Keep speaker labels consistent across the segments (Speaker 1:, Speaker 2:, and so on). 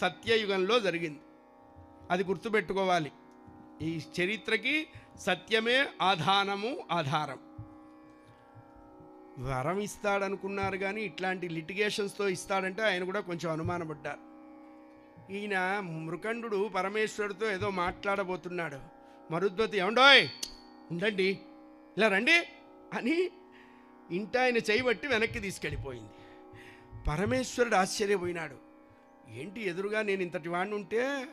Speaker 1: సత్యయుగంలో జరిగింది. అది గుర్తుపెట్టుకోవాలి. ఈ చరిత్రకి సత్యమే ఆధానము ఆధారం. వరం ఇస్తాడనుకున్నారు కానీ ఇట్లాంటి లిటిగేషన్స్తో ఇస్తాడంటే ఆయన కూడా కొంచెం అనుమానపడ్డారు. ఈయన మృకండు పరమేశ్వరుడితో ఏదో మాట్లాడబోతున్నాడు. మరుద్వతి ఏమండోయ్ ఉండండి ఇలా రండి అని ఇంట ఆయన చేయబట్టి వెనక్కి తీసుకెళ్ళిపోయింది. పరమేశ్వరుడు ఆశ్చర్యపోయినాడు. ఏంటి ఎదురుగా నేను ఇంతటి వాడిని ఉంటే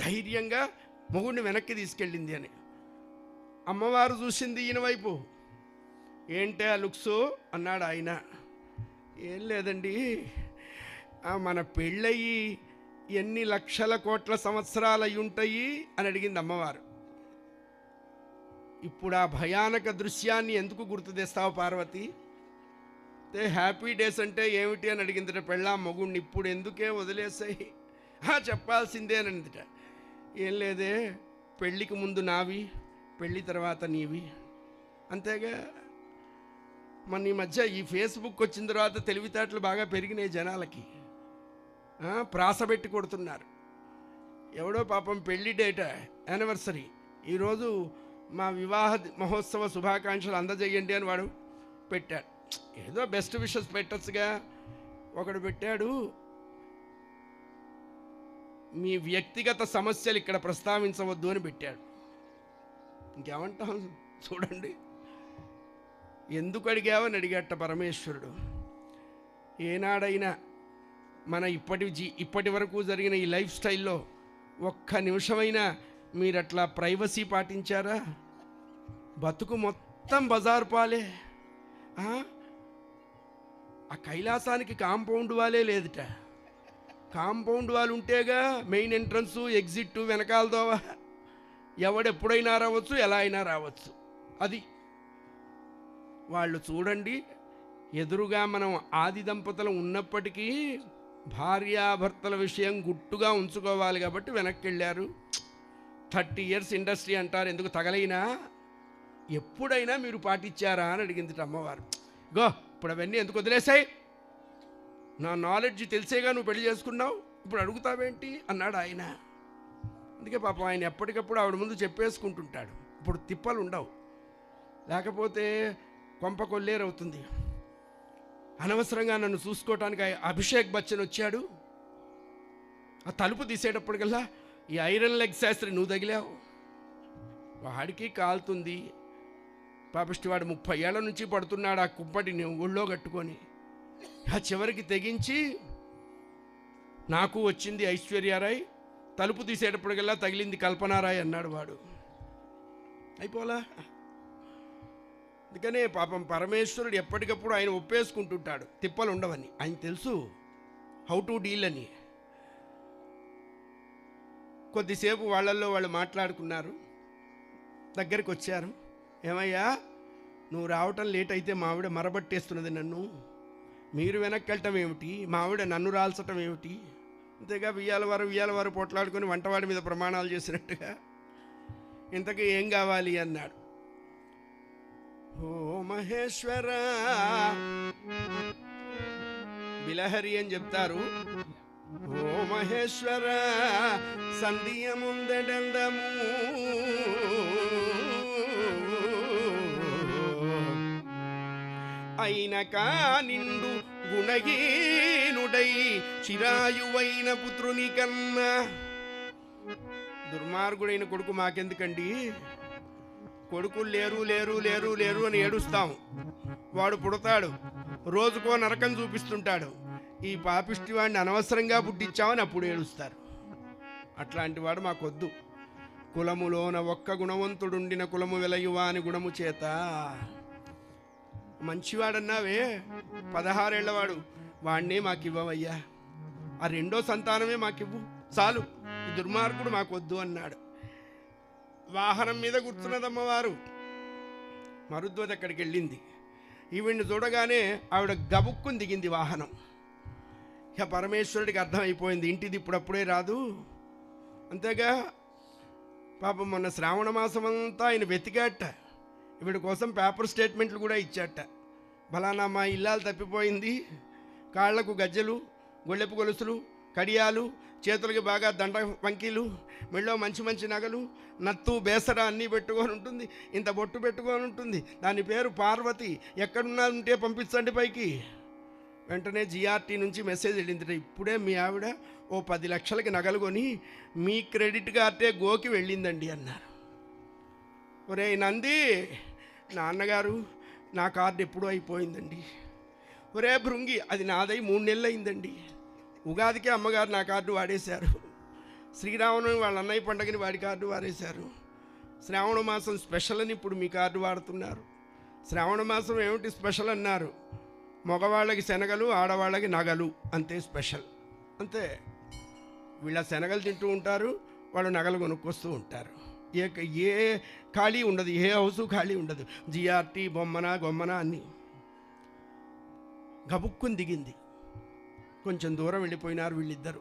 Speaker 1: ధైర్యంగా మొగుడిని వెనక్కి తీసుకెళ్ళింది అని. అమ్మవారు చూసింది ఈయన వైపు. ఏంటే ఆ లుక్స్? అన్నాడు ఆయన. ఏం లేదండి. ఆ, మన పెళ్ళయి ఎన్ని లక్షల కోట్ల సంవత్సరాలు అయి ఉంటాయి అని అడిగింది అమ్మవారు. ఇప్పుడు ఆ భయానక దృశ్యాన్ని ఎందుకు గుర్తు తెస్తావు పార్వతి? అయితే హ్యాపీ డేస్ అంటే ఏమిటి అని అడిగిందిట. పెళ్ళా మగుణ్ణి ఇప్పుడు ఎందుకే వదిలేసాయి చెప్పాల్సిందే అని అందిట ఏం లేదే పెళ్ళికి ముందు నావి పెళ్ళి తర్వాత నీవి. అంతేగా మన ఈ మధ్య ఈ ఫేస్బుక్ వచ్చిన తర్వాత తెలివితేటలు బాగా పెరిగినాయి జనాలకి. ప్రాస పెట్టి కొడుతున్నారు. ఎవడో పాపం పెళ్ళి డేట యానివర్సరీ ఈరోజు మా వివాహ మహోత్సవ శుభాకాంక్షలు అందజేయండి అని వాడు పెట్టాడు. ఏదో బెస్ట్ విషెస్ పెట్టచ్చుగా. ఒకడు పెట్టాడు. మీ వ్యక్తిగత సమస్యలు ఇక్కడ ప్రస్తావించవద్దు అని పెట్టాడు. ఇంకేమంటాం చూడండి. ఎందుకు అడిగావని అడిగట్ట పరమేశ్వరుడు. ఏనాడైనా మన ఇప్పటి జీ ఇప్పటి వరకు జరిగిన ఈ లైఫ్ స్టైల్లో ఒక్క నిమిషమైనా మీరు అట్లా ప్రైవసీ పాటించారా? బతుకు మొత్తం బజారు పాలే. ఆ? కైలాసానికి కాంపౌండ్ వాలే లేదుట. కాంపౌండ్ వాళ్ళు ఉంటేగా మెయిన్ ఎంట్రన్స్ ఎగ్జిట్ వెనకాల దోవ. ఎవడెప్పుడైనా రావచ్చు ఎలా అయినా రావచ్చు. అది. వాళ్ళు చూడండి ఎదురుగా మనం ఆది దంపతులు ఉన్నప్పటికీ భార్యాభర్తల విషయం గుట్టుగా ఉంచుకోవాలి కాబట్టి వెనక్కి వెళ్ళారు థర్టీ ఇయర్స్ ఇండస్ట్రీ అంటారు ఎందుకు తగలైనా? ఎప్పుడైనా మీరు పాటించారా అని అడిగింది అమ్మవారు. గో. ఇప్పుడు అవన్నీ ఎందుకు వదిలేసాయి నా నాలెడ్జ్ తెలిసేగా నువ్వు పెళ్ళి చేసుకున్నావు. ఇప్పుడు అడుగుతావేంటి? అన్నాడు ఆయన. అందుకే పాపం ఆయన ఎప్పటికప్పుడు ఆవిడ ముందు చెప్పేసుకుంటుంటాడు. ఇప్పుడు తిప్పలు ఉండవు. లేకపోతే కొంప కొల్లేరవుతుంది. అనవసరంగా నన్ను చూసుకోవటానికి అభిషేక్ బచ్చన్ వచ్చాడు. ఆ తలుపు తీసేటప్పటికల్లా ఈ ఐరన్ లెగ్ శాస్త్రి నువ్వు తగిలావు. వాడికి కాలుతుంది. పాపిష్టి వాడు ముప్పై ఏళ్ళ నుంచి పడుతున్నాడు ఆ కుప్పటిని ఒళ్ళో కట్టుకొని. ఆ చివరికి తెగించి నాకు వచ్చింది ఐశ్వర్యారాయ్ తలుపు తీసేటప్పటికల్లా తగిలింది కల్పనారాయ్ అన్నాడు వాడు. అయిపోలా? అందుకనే పాపం పరమేశ్వరుడు ఎప్పటికప్పుడు ఆయన ఒప్పేసుకుంటుంటాడు. తిప్పలు ఉండవని. ఆయన తెలుసు హౌ టు డీల్ అని. కొద్దిసేపు వాళ్ళల్లో వాళ్ళు మాట్లాడుకున్నారు. దగ్గరికి వచ్చారు ఏమయ్యా? నువ్వు రావటం లేట్ అయితే మావిడ మరబట్టేస్తున్నది నన్ను. మీరు వెనక్కి వెళ్ళటం ఏమిటి మావిడ నన్ను రాల్చటం ఏమిటి? అంతేగా వియ్యాల వారు వియ్యాల వారు పోట్లాడుకొని వంటవాడి మీద ప్రమాణాలు చేసినట్టుగా. ఇంతకీ ఏం కావాలి అన్నాడు. ఓ మహేశ్వర! బిలహరి అని చెప్తారు. ఓ మహేశ్వర! సంధియ అయిన అయినక నిండు గుణహీనుడై చిరాయువైన పుత్రుని కన్నా. దుర్మార్గుడైన కొడుకు మాకెందుకండి? కొడుకులు లేరు లేరు లేరు లేరు అని ఏడుస్తాం. వాడు పుడతాడు. రోజుకో నరకం చూపిస్తుంటాడు. ఈ పాపిష్టి వాడిని అనవసరంగా పుట్టించామని అప్పుడు ఏడుస్తారు. అట్లాంటి వాడు మాకొద్దు. కులములోన ఒక్క గుణవంతుడుండిన కులము వెలయువా అని గుణము చేత మంచివాడన్నావే? పదహారేళ్ళవాడు. వాణ్ణే మాకివ్వవయ్యా. ఆ రెండో సంతానమే మాకివ్వు. చాలు ఈ దుర్మార్గుడు మాకొద్దు అన్నాడు. వాహనం మీద కూర్చున్నదమ్మవారు. మరుద్వతి అక్కడికి వెళ్ళింది ఈవిడ్ని చూడగానే ఆవిడ గబుక్కుని దిగింది వాహనం. ఇక పరమేశ్వరుడికి అర్థమైపోయింది. ఇంటిది ఇప్పుడప్పుడే రాదు. అంతేగా పాపం మొన్న శ్రావణ మాసం అంతా ఆయన వెతికాట. వీడి కోసం పేపర్ స్టేట్మెంట్లు కూడా ఇచ్చాట బలానా మా ఇల్లాలు తప్పిపోయింది. కాళ్ళకు గజ్జెలు గొళ్ళెపు గొలుసులు కడియాలు చేతులకి బాగా దండ వంకీలు మెళ్ళో మంచి మంచి నగలు నత్తు బేసర అన్నీ పెట్టుకొని ఉంటుంది. ఇంత బొట్టు పెట్టుకొని ఉంటుంది. దాని పేరు పార్వతి. ఎక్కడున్నా ఉంటే పంపించండి పైకి. వెంటనే జిఆర్టీ నుంచి మెసేజ్ వెళ్ళింది ఇప్పుడే మీ ఆవిడ ఓ పది లక్షలకి నగలు కొని మీ క్రెడిట్ కార్డే గోకి వెళ్ళిందండి అన్నారు. ఒరే నంది! నాన్నగారు నా కార్డు ఎప్పుడూ అయిపోయిందండి. ఒరే భృంగి అది నాదై మూడు నెలలు అయిందండి ఉగాదికి అమ్మగారు నా కార్డు వాడేశారు. శ్రీరామనవమి వాళ్ళ అన్నయ్య పండగని వాడి కార్డు వాడేశారు. శ్రావణ మాసం స్పెషల్ అని ఇప్పుడు మీ కార్డు వాడుతున్నారు. శ్రావణ మాసం ఏమిటి స్పెషల్ అన్నారు. మగవాళ్ళకి శనగలు ఆడవాళ్ళకి నగలు అంతే స్పెషల్. అంతే. వీళ్ళ శనగలు తింటూ ఉంటారు వాళ్ళు నగలు కొనుక్కొస్తూ ఉంటారు. ఏ ఏ ఖాళీ ఉండదు ఏ హౌస్ ఖాళీ ఉండదు. జిఆర్టీ బొమ్మన గొమ్మన అన్నీ. గబుక్కుని దిగింది. కొంచెం దూరం వెళ్ళిపోయినారు వీళ్ళిద్దరు.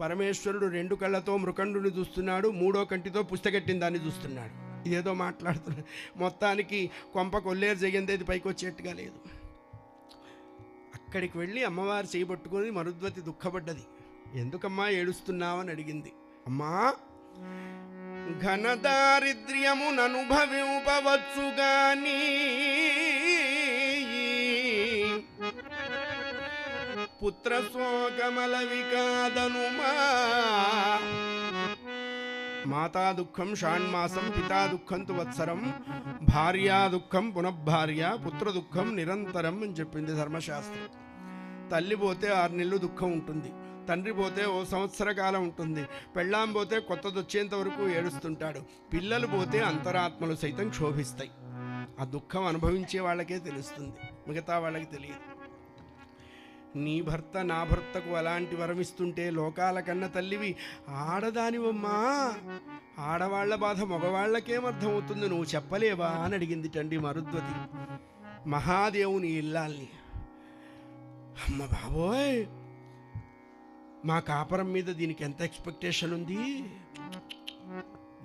Speaker 1: పరమేశ్వరుడు రెండు కళ్ళతో మృకండుని చూస్తున్నాడు మూడో కంటితో పుస్తకెట్టిన దాన్ని చూస్తున్నాడు. ఇదేదో మాట్లాడుతున్నాడు మొత్తానికి కొంప కొల్లేరు జగిందేది పైకి వచ్చేట్టుగా లేదు. అక్కడికి వెళ్ళి అమ్మవారు చేయబట్టుకొని మరుద్వతి దుఃఖపడ్డది. ఎందుకమ్మా ఏడుస్తున్నావని అడిగింది. అమ్మా ఘన దారిద్ర్యముననుభవింపవచ్చు గాని పుత్ర శోకమల వికాదనుమా మాతా దుఃఖం షాణ్మాసం పితా దుఃఖం తు వత్సరం భార్యా దుఃఖం పునఃభార్య పుత్ర దుఃఖం నిరంతరం అని చెప్పింది ధర్మశాస్త్రం. తల్లి పోతే ఆరు నెలలు దుఃఖం ఉంటుంది. తండ్రి పోతే ఓ సంవత్సర కాలం ఉంటుంది. పెళ్ళాం పోతే కొత్తది వచ్చేంత వరకు ఏడుస్తుంటాడు. పిల్లలు పోతే అంతరాత్మలు సైతం క్షోభిస్తాయి. ఆ దుఃఖం అనుభవించే వాళ్ళకే తెలుస్తుంది. మిగతా వాళ్ళకి తెలియదు. నీ భర్త నా భర్తకు అలాంటి వరమిస్తుంటే లోకాల కన్న తల్లివి ఆడదానివమ్మా. ఆడవాళ్ళ బాధ మగవాళ్ళకేమర్థమవుతుంది నువ్వు చెప్పలేవా? అని అడిగింది టండి మరుద్వతి. మహాదేవుని ఇల్లాల్ని. అమ్మ బాబోయ్! మా కాపరం మీద దీనికి ఎంత ఎక్స్పెక్టేషన్ ఉంది?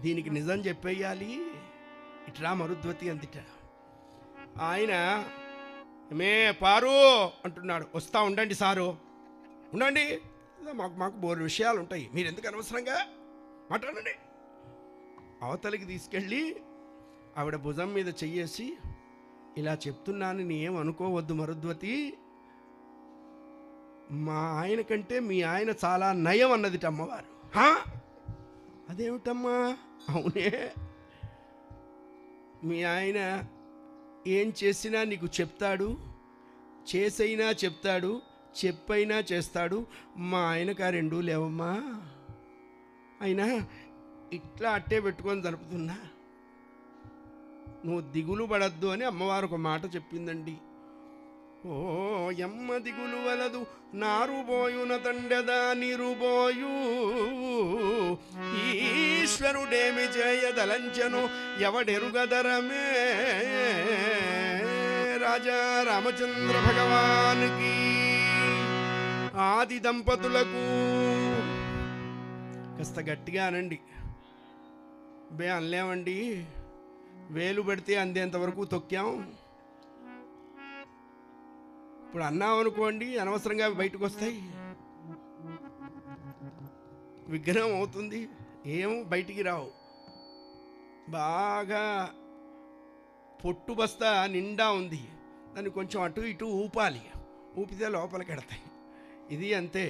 Speaker 1: దీనికి నిజం చెప్పేయాలి. ఇట్లా మరుద్వతి అందిట. ఆయన మే పారు అంటున్నాడు. వస్తా ఉండండి సారు. ఉండండి. మాకు మాకు బోరు విషయాలు ఉంటాయి మీరు ఎందుకు అనవసరంగా మాట్లాడండి. అవతలికి తీసుకెళ్ళి ఆవిడ భుజం మీద చెయ్యేసి ఇలా చెప్తున్నాను ఏం అనుకోవద్దు మరుద్వతి. మా ఆయన కంటే మీ ఆయన చాలా నయం అన్నదిట అమ్మవారు. అదేమిటమ్మా? అవునే. మీ ఆయన ఏం చేసినా నీకు చెప్తాడు చేసైనా చెప్తాడు చెప్పైనా చేస్తాడు మా ఆయనకు ఆ రెండూ లేవమ్మా? అయినా ఇట్లా అట్టే పెట్టుకొని జరుపుతున్నా. నువ్వు దిగులు పడద్దు అని అమ్మవారు ఒక మాట చెప్పిందండి. ఓ ఎమ్మ దిగులు వలదు నారుబోయున తండెదా నిరుబోయు. ఈశ్వరుడేమి చేయదలంచను ఎవడెరుగదరమే. రాజా రామచంద్ర భగవానికి. ఆది దంపతులకు కాస్త గట్టిగా అనండి. బే అనలేమండి. వేలు పెడితే అందేంతవరకు తొక్కాం. ఇప్పుడు అన్నామనుకోండి అనవసరంగా అవి బయటకు వస్తాయి. విగ్రహం అవుతుంది. ఏం బయటికి రావు. బాగా పొట్టు బస్తా నిండా ఉంది. దాన్ని కొంచెం అటు ఇటు ఊపాలి. ఊపితే లోపలికి ఎడతాయి ఇది అంతే.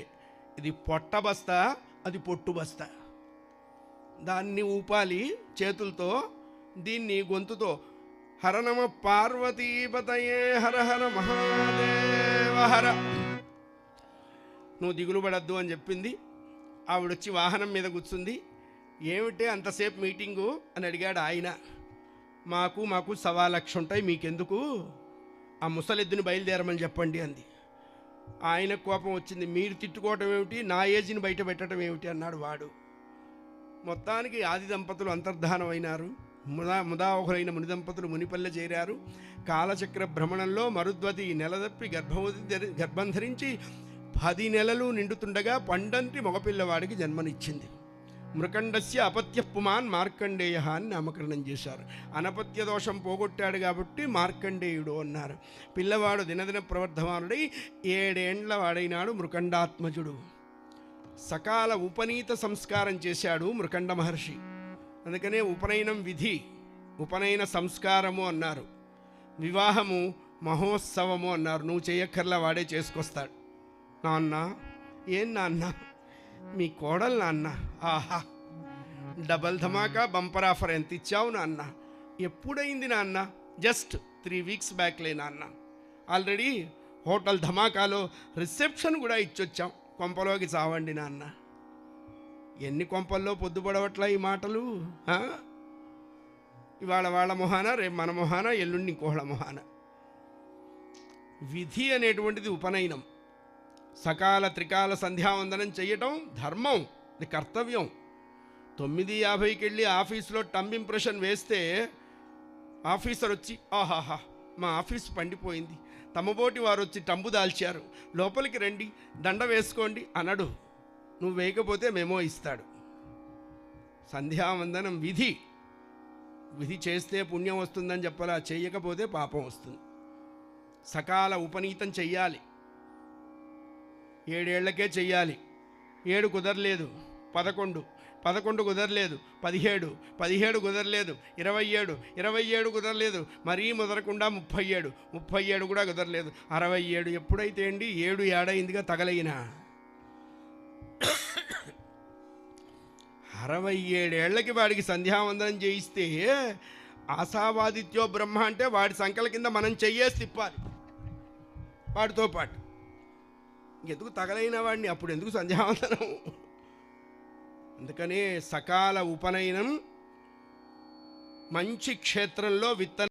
Speaker 1: ఇది పొట్ట బస్తా అది పొట్టు బస్తా. దాన్ని ఊపాలి చేతులతో దీన్ని గొంతుతో. హర నమ పార్వతీపతయే హర హర మహాదేవ. హర నువ్వు దిగులు పడద్దు అని చెప్పింది. ఆవిడొచ్చి వాహనం మీద కూర్చుంది. ఏమిటే అంతసేపు మీటింగు? అని అడిగాడు ఆయన. మాకు మాకు సవా లక్ష ఉంటాయి మీకెందుకు? ఆ ముసలెద్దుని బయలుదేరమని చెప్పండి అంది. ఆయన కోపం వచ్చింది. మీరు తిట్టుకోవటం ఏమిటి? నా ఏజ్ని బయట పెట్టడం ఏమిటి? అన్నాడు వాడు. మొత్తానికి ఆది దంపతులు అంతర్ధానమైనారు. ముదా ముదావహులైన ముని దంపతులు మునిపల్లె చేరారు. కాలచక్ర భ్రమణంలో మరుద్వతి నెలదప్పి గర్భవతి గర్భం ధరించి పది నెలలు నిండుతుండగా పండంటి మగపిల్లవాడికి జన్మనిచ్చింది. మృకండస్య అపత్య పుమాన్ మార్కండేయ అని నామకరణం చేశారు. అనపత్య దోషం పోగొట్టాడు కాబట్టి మార్కండేయుడు అన్నారు. పిల్లవాడు దినదిన ప్రవర్ధమానుడై ఏడేండ్ల వాడైనాడు మృకండాత్మజుడు. సకాల ఉపనీత సంస్కారం చేశాడు మృకండ మహర్షి. అందుకనే ఉపనయనం విధి ఉపనయన సంస్కారము అన్నారు. వివాహము మహోత్సవము అన్నారు. నువ్వు చేయక్కర్లా వాడే చేసుకొస్తాడు. నాన్న ఏం నాన్న? మీ కోడలు నాన్న. ఆహా! డబల్ ధమాకా బంపర్ ఆఫర్ ఎంత ఇచ్చావు నాన్న? ఎప్పుడైంది నాన్న? జస్ట్ త్రీ వీక్స్ బ్యాక్లే నాన్న. ఆల్రెడీ హోటల్ ధమాకాలో రిసెప్షన్ కూడా ఇచ్చొచ్చాం. కొంపలోకి చావండి నాన్న. ఎన్ని కొంపల్లో పొద్దుపడవట్లా ఈ మాటలు ఇవాళ వాళ్ళ మొహాన రేపు మన మొహాన ఎల్లుండి ఇంకోళ్ళ మొహాన. విధి అనేటువంటిది ఉపనయనం. సకాల త్రికాల సంధ్యావందనం చేయటం ధర్మం ఇది కర్తవ్యం. తొమ్మిది యాభైకి వెళ్ళి ఆఫీస్లో టంబ్ ఇంప్రెషన్ వేస్తే ఆఫీసర్ వచ్చి ఆహాహా మా ఆఫీస్ పండిపోయింది. తమబోటి వారు వచ్చి టంబు దాల్చారు. లోపలికి రండి దండ వేసుకోండి అనడు. నువ్వు వేయకపోతే మెమో ఇస్తాడు. సంధ్యావందనం విధి. విధి చేస్తే పుణ్యం వస్తుందని చెప్పాలా? చేయకపోతే పాపం వస్తుంది. సకాల ఉపనీతం చెయ్యాలి. ఏడేళ్ళకే చెయ్యాలి. ఏడు కుదరలేదు. పదకొండు. పదకొండు కుదరలేదు. పదిహేడు. పదిహేడు కుదరలేదు. ఇరవై ఏడు ఇరవై ఏడు కుదరలేదు. మరీ ముదరకుండా ముప్పై ఏడు ముప్పై ఏడు కూడా కుదరలేదు. అరవై ఏడు ఎప్పుడైతే అండి? ఏడు ఏడైందిగా తగలైనా అరవై ఏడేళ్ళకి వాడికి సంధ్యావందనం చేయిస్తే ఆశావాదిత్యో బ్రహ్మ అంటే వాడి సంకల కింద మనం చెయ్యేసి తిప్పాలి. వాడితో పాటు. ఎందుకు తగలైన వాడిని? అప్పుడు ఎందుకు సంధ్యావందనం? అందుకనే సకాల ఉపనయనం మంచి క్షేత్రంలో విత్తనం